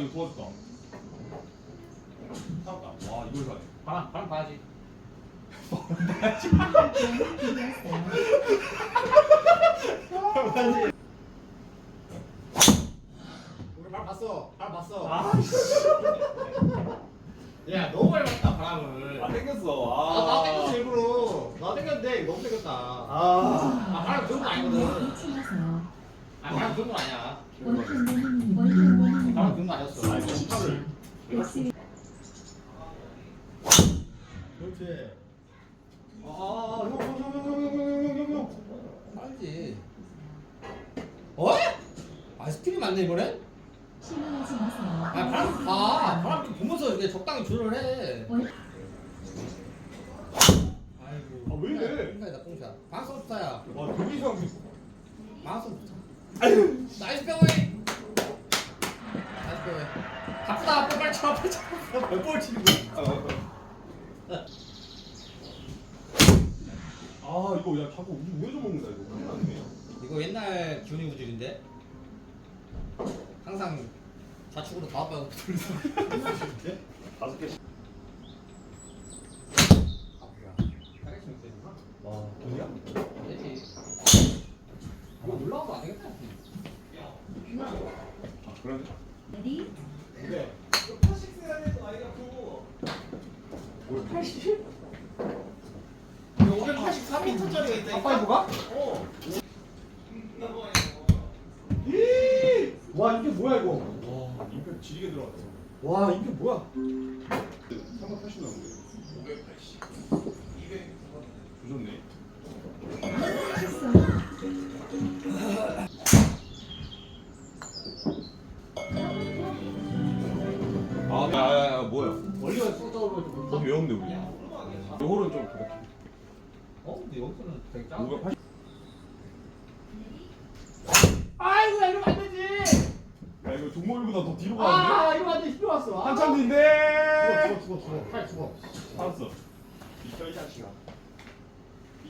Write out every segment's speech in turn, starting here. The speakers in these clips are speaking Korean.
이거 도와줬다. 살았다. 와 이걸 사네. 바람 바람 봐야지. 우리 바람 봤어. 바람 봤어. 아, 야 너무 많이 봤다 바람을. 아 땡겼어. 아, 아, 나 땡겼어 일부러. 나 땡겼는데 너무 땡겼다. 아. 아 바람 그런 건 아니거든. 아 바람 그런 건 아니야. 바람 그런 거 아니었어. 아, 팔을. X 그렇지. 아, 형, 형, 형, 형, 형, 형, 형, 형, 형. 빨리. 어? 아이스크림 맞네 이번엔? 실망하지 마세요. 아 바람 봐. 바람 좀 보면서 이렇게 적당히 조절을 해. 월 아이고. 아, 왜 이래? 뽕샤다 뽕샤. 방송 부터야. 와 되게 이상해. 방송 부터. 나이스 병웨이. 나이스 병웨이. 바쁘다 바빠 빨리 쳐 빨리 쳐. 몇볼 치는 거야? 아 이거 야 자꾸 우리 우회전 먹는다 이거. 큰일 났네. 이거 옛날 기훈이 우질인데 항상 좌측으로 다 빠고 돌려서 다섯 개. 와 배웠는데 우리. 요거는 좀 그렇게. 어? 근데 여기서는 되게 작아 580. 아이고 야 이러면 안 되지 야 이거 종목일보다 더 뒤로 가는데? 아 이러면 안돼 힘들어 왔어 아. 한참 뒤인데. 죽어 죽어 죽어 빨리 죽어 알았어. 이철 자식아.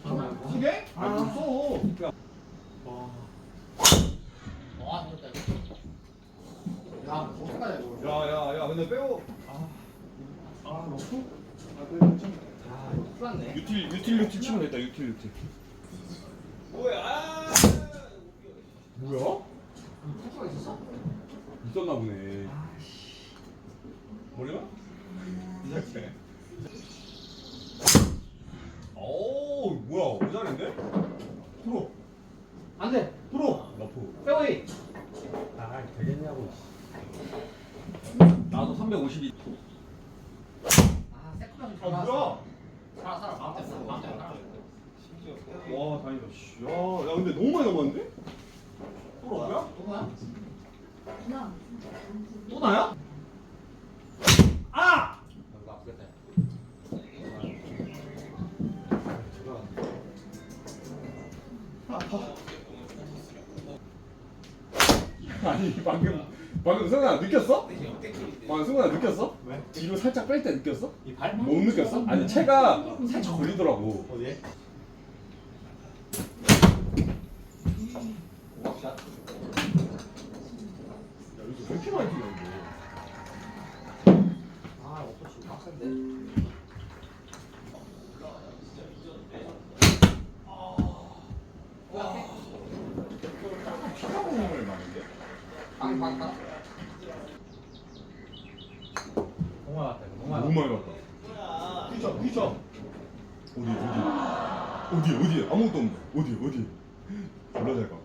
아, 이게? 아 무서워 와. 와 잘했다 이거 야 어떡하냐 이거 야야야 근데 빼고. 아. 아 넣고? 유틸 유틸 유틸 치면 됐다 유틸 유틸. 뭐야 뭐야? 탈출가 있었어? 있었나 보네. 머리가? 이렇게. 오 뭐야 오자는데? 프로 안돼 들어 너프. 페어웨이 아 되겠냐고. 나도 352. 아아 뭐야? 살아 살아 마음 됐어 마음 됐어 와 다행이다. 씨. 야, 야 근데 너무 많이 남았는데? 또 뭐야? 또 뭐야? 너또 나야? 아! 이거 아프겠다 아니 방금 방금 승관아 느꼈어? 방금 승관아 느꼈어? 왜? 뒤로 살짝 뺄 때 느꼈어? 이발 못 느꼈어? 아니 채가 살짝 걸리더라고. 어디 빵 빵빵 너무 많았다 이거 너무 너무 많이 봤다. 피자 피자. 어디 어디 어디 어디 아무것도 없는데 어디 어디 졸라 잘 가.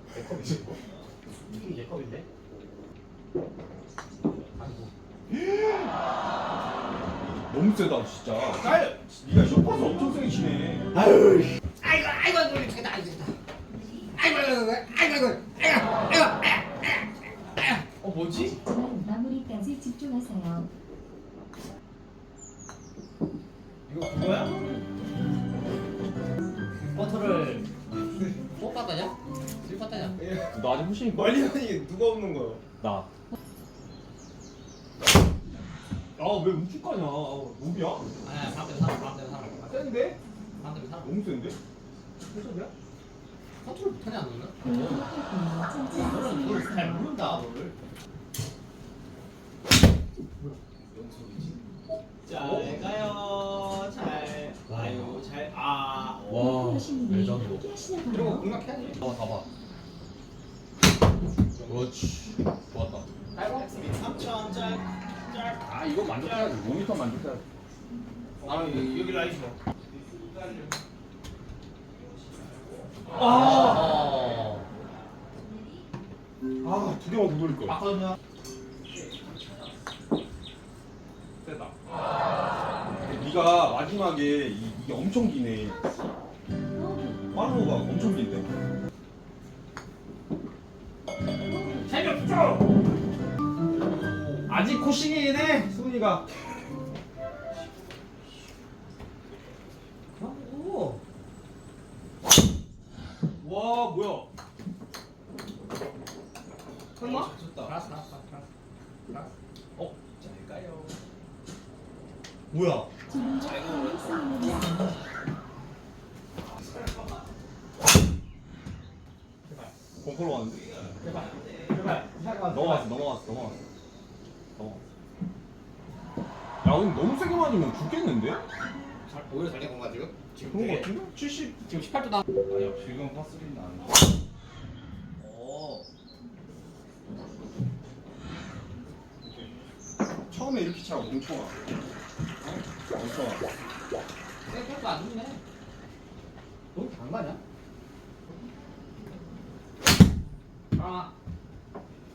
이게 내 컵인데? 아이고 너무 세다 진짜. 깔. 네가 쇼파스 엄청 세게 치네. 아유 아이고 아이고 아이고 우리 아이고 되다 아이고 아이고 아이고 아이고 아이고 아이고 아이고 어 뭐지? 하지만 마무리까지 집중하세요. 이거 그거야? 버터를? 질 빠다냐? 나 아직 훨씬 멀리 하니 누가 없는 거요? 나. 아왜 우측 가냐? 아, 노비야? 아니야 사람대로 살아 사람대로 살아 센데? 사람대로 살아 너무 센데? 해석이야? 컨트롤 못하냐 너는? 천천히 너는 하세요. 뭘잘 모른다 너를 잘 가요. 잘 가요. 잘 아. 와, 레전드. 이런 거. 공략해야지. 어, 봐봐. 그렇지. 좋았다. 3천 짤. 짤. 아 이거 만족해야지 5m 만족해야지 아 여기 여기 라이트 봐. 아. 아 두 개만 더 돌릴 걸 아까는 세다 네가 마지막에 이, 이게 엄청 기네 빠르고가 엄청 긴데 아직 코싱이네 수근이가 오. 와 뭐야 설마? 알았어, 알았어, 알았어. 알았어. 어. 잘 가요. 뭐야? 공포로 왔는데 제발. 제발. 이사가 넘어갔어 넘어갔어 넘어갔어 넘어갔어 야 오늘 너무 세게 맞으면 죽겠는데? 잘 오히려 잘된 건가 지금? 지금 그런 거 되게- 같은데? 70 지금 18도 나. 아니야 지금 파스리는 안 오. 처음에 이렇게 차고 뭉쳐와 어? 뭉쳐와 생각보다 안 좋네. 너무 아니야? 하나.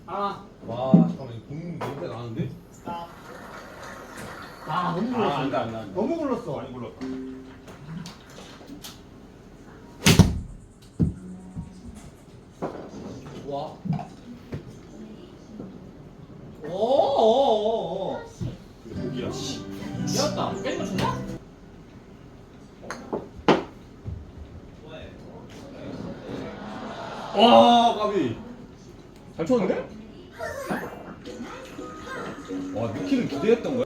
하나. 와, 잠깐만 이거 공 냄새 나는데? 스탑. 아, 너무 아 안돼 안돼 안돼 너무 굴렀어. 많이 굴렀다 와. 오, 오, 오, 오. 고기야 씨 이었다. 깬거 좋냐? 와 까비 잘 쳤는데? 와 니키는 기대했던 거야?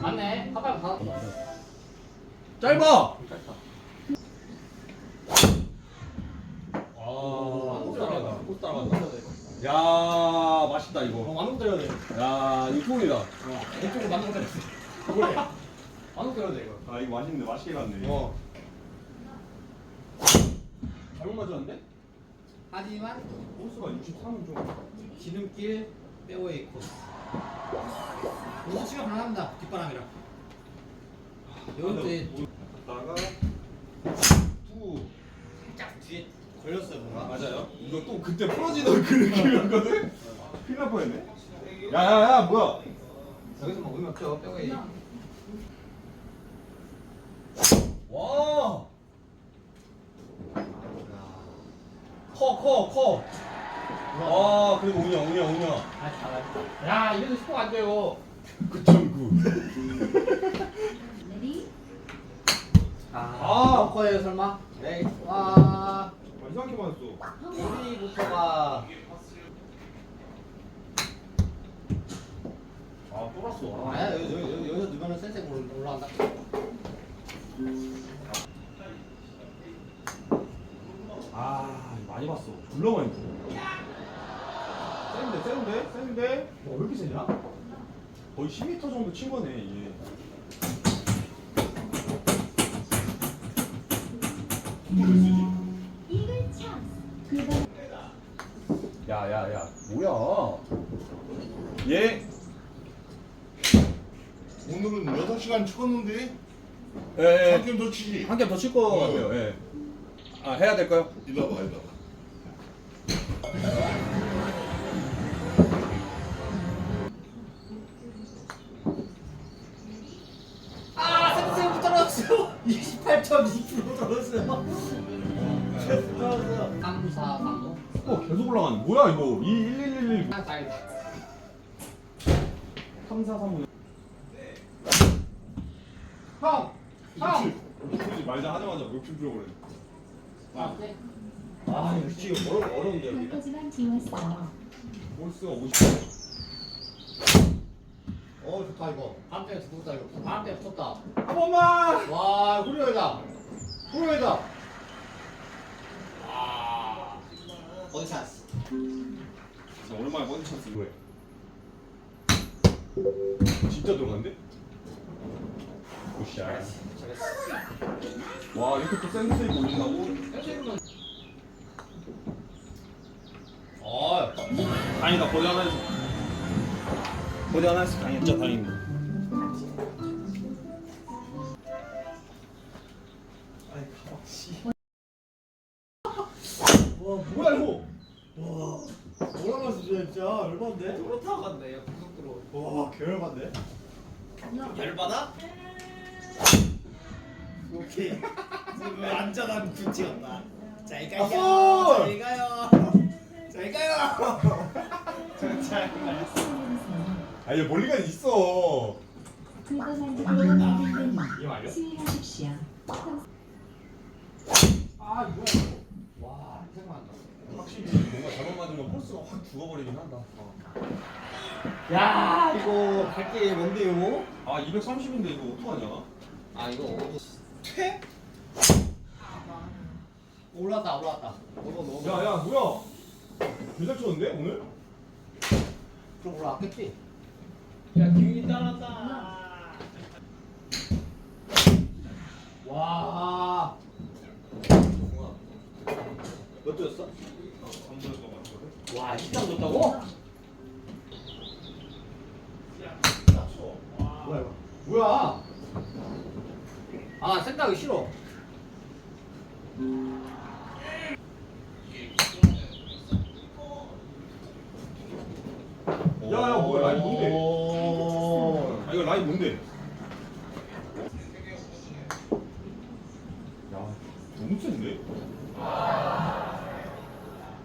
맞네. 가까이 가. 짧아! 아, 못 따라간다 못 따라간다 야 맛있다 어, 이거 만원 때려야 돼. 야 이거 통이다 이쪽으로 만원 때려야 돼. 그래. 만원 때려야 돼, 이거. 아 이거 맛있네 맛있게 갔네 어. 잘못 맞았는데? 하지만 코스가 63은 좀 지름길 페어웨이 코스. 여기서 시간 가능합니다. 뒷바람이랑. 여기 갔다가 후 살짝 뒤에 걸렸어요, 뭔가. 맞아요 이거 또 그때 풀어지던 그 느낌이었거든? 큰일 날 뻔했네 야야야 뭐야 여기서 뭐 의미 없죠, 페어웨이. 와 커, 커, 커. 아, 그래도 운영, 운영, 운영. 아, 잘하다. 야, 이래도 스코어 안 돼요. 9.9. 레디 아, 벙커예요, 설마? 네. 와, 이상하게 맞았어. 여기부터가 아, 또 났어. 아야 여기 여기 여기 여기서 센스가 올라- 올라간다. 아, 많이 봤어. 졸라 많이 봤어. 센데, 센데, 센데? 어, 왜 이렇게 세냐? 거의 10m 정도 친 거네, 이게. 이거 왜 쓰지? 이글 찬스 그거 야, 야, 야. 뭐야? 얘, 오늘은 6시간 찍었는데 예, 예. 한 게임 더 치지 한 개 더 칠 거 같아요, 예. 아, 해야 될까요? 이리 와봐 이리 와봐 아, 센스부 떨어졌어요. 28.2% 떨어졌어요. 센스 떨어졌어요. 3, 4, 3, 5. 어, 계속 올라가네. 뭐야, 이거? 2, 1, 1, 1, 1. 아, 다행이다. 3, 4, 3, 5. 형! 형! 그러지 말자 하자마자 욕심 부려버려. 아, 네. 아, 이거 지금 어려, 어려운데, 여기. 여기까지만 지웠어요. 볼스가 50. 어, 좋다, 이거. 바람 때문에 죽었다, 이거. 때문에 붙었다. 한 번만! 와, 후려이다. 후려이다. 아, 어디 찬스? 진짜 오랜만에 버디 찬스 이거야. 진짜 들어갔는데? 굿샷. 와 이렇게 또 센스있게 올린다고? 어, 다행이다 거기 하나 했어. 거기 하나 했어 다행이다. 진짜 다행이다. 와 뭐야 이거? 와 뭐라고 했어 진짜 열받네. 도로 타고 갔네 야 고속도로 와 개열받네. 열받아? 안전한 군 찍었다 잘 가요 아볼! 잘 가요 잘 가요 잘 가요 아 얘 멀리가 있어. 그것만 이거 알려? 수행하십시오. 아 뭐야 이거? 와 생각난다. 확실히 뭔가 잘못 맞으면 코스가 확 죽어버리긴 한다. 야 이거 갈게 뭔데요? 아 230인데 이거 어떡하냐? 아 이거 퇴? 올랐다 올랐다. 너무 너무 야야 뭐야? 개잘 쳤는데 오늘? 그럼 올라왔겠지? 야 기운이 따랐다 와. 몇 도였어? 와 20장 줬다고? 뭐야 이거? 뭐야? 아 생각이 싫어. 야야 뭐야 라인 뭔데? 오. 아 이거 라인 뭔데? 야 너무 센데?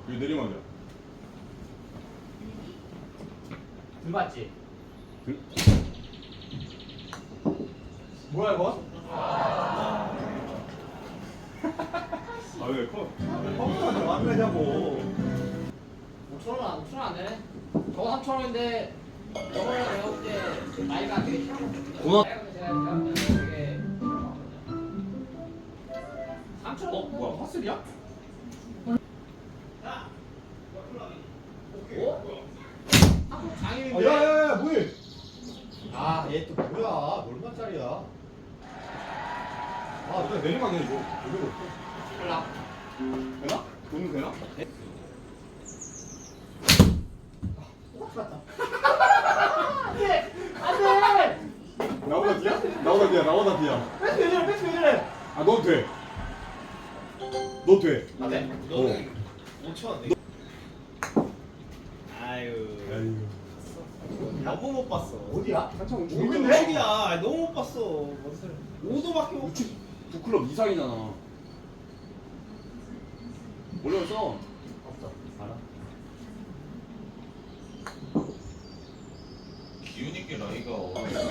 이거 내리막이야. 들봤지? 안 되네. 저거 3천 원인데 저거는 내가 나이가 되게 3천 원. 어 뭐야 파슬이야? 어? 한국 아 장인인데. 야야야 뭐해? 아, 얘 또 뭐야? 얼마짜리야? 아 진짜 내리막이야 이거. 이거 안돼. 나보다 뒤야? 나보다 뒤야 나보다 뒤야. 패스 왜 저래? 패스 왜 저래? 아넌 돼. 너 돼. 안돼. 너는 5천 내 아유 너무 못 봤어 어디야? 한참 모르겠네. 야 너무 못 봤어 뭔 소리 5도밖에 못 우측 북클럽 이상이잖아. 올려서 없어. 알아. 있게 나이가 어려.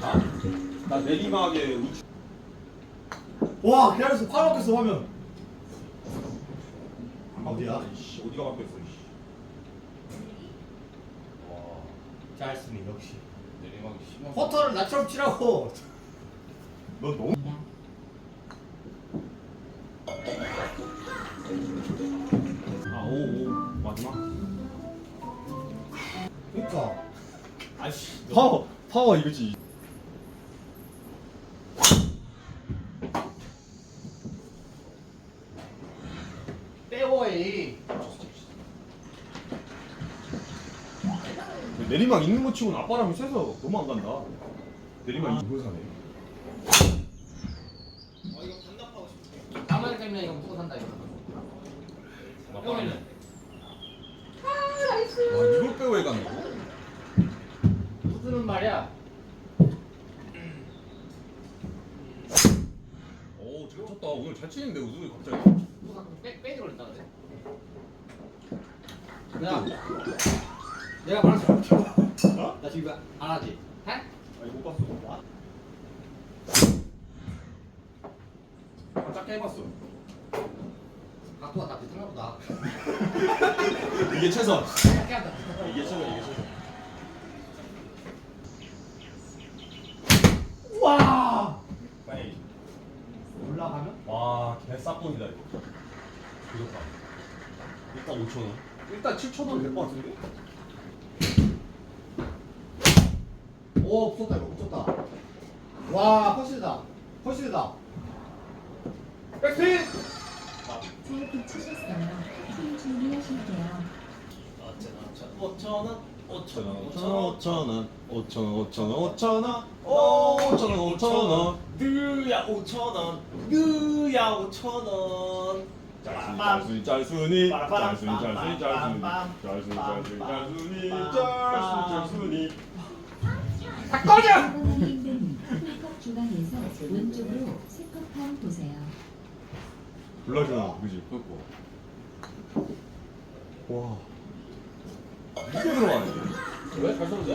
나? 나 내리막에 우측. 와, 기다렸어. 팔 먹겠어 화면. 어디야? 이씨 어디가 바뀌었어 이씨. 와 잘했으니 역시. 내리막이 심한. 퍼터를 나처럼 치라고. 너 너무. 파워, 파워 이거지. 빼워이. 내리막 있는 거 치고는 앞바람이 세서 너무 안 간다. 내리막 이거 사네. 어 이거 반납하고 싶어 가만히 때문에 이거 무조건 산다 이거. 빼워이는. 와, 이걸 빼고 해 간다고? 우드는 말이야. 오, 잘 쳤다. 오늘 잘 치는데 우승이 갑자기. 우드 가끔 빼 빼기로 했다 그래. 야, 내가 말한 줄 어? 나 지금 안 하지? 해? 아니 못 봤어. 아, 짧게 해봤어. 각도가 다 비슷한가 보다. 이게 최선. 이게 최선, 이게 최선. 와! 빨리. 올라가면? 와, 개싸pon이다 이거. 부족하. 일단 5천 원. 일단 7천 원 될 것 같은데? 오 붙었다 이거 붙었다 와 컷시다 컷시다 백스핀! 잘 붙이셨어요. 팀 준비하실게요. 어쩌나 어쩌나 5천원 오천원 5천원 5천원 5천원 5천원 5천원 5천원 느야 오천원 느야 오천원 짤순이 짤순이 짤순이 짤순이 짤순이 짤순이 짤순이 짤순이 짤순이 힘든 풀컵 주방에서 왼쪽으로 세컵판 보세요. 불러주나 그지 그거 와 이게 들어가네 왜? 잘 쏘는데?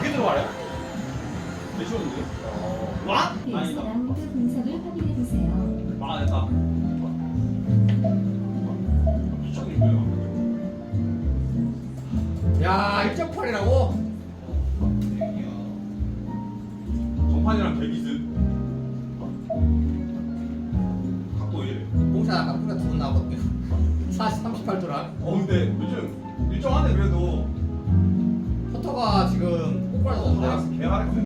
이게 들어가네 내 쏘는데? 와? 페이스 라운드 분석을 확인해 보세요. 막아냈다. 미쳤네 이거야 야 1.8이라고? 정판이랑 개비스 각도 이래 공사 아까 뿌가 두분 나왔거든요. 40, 38도라 어 근데 요즘 일정 하네 그래도 포터가 지금 폭발해서 아, 개하랬어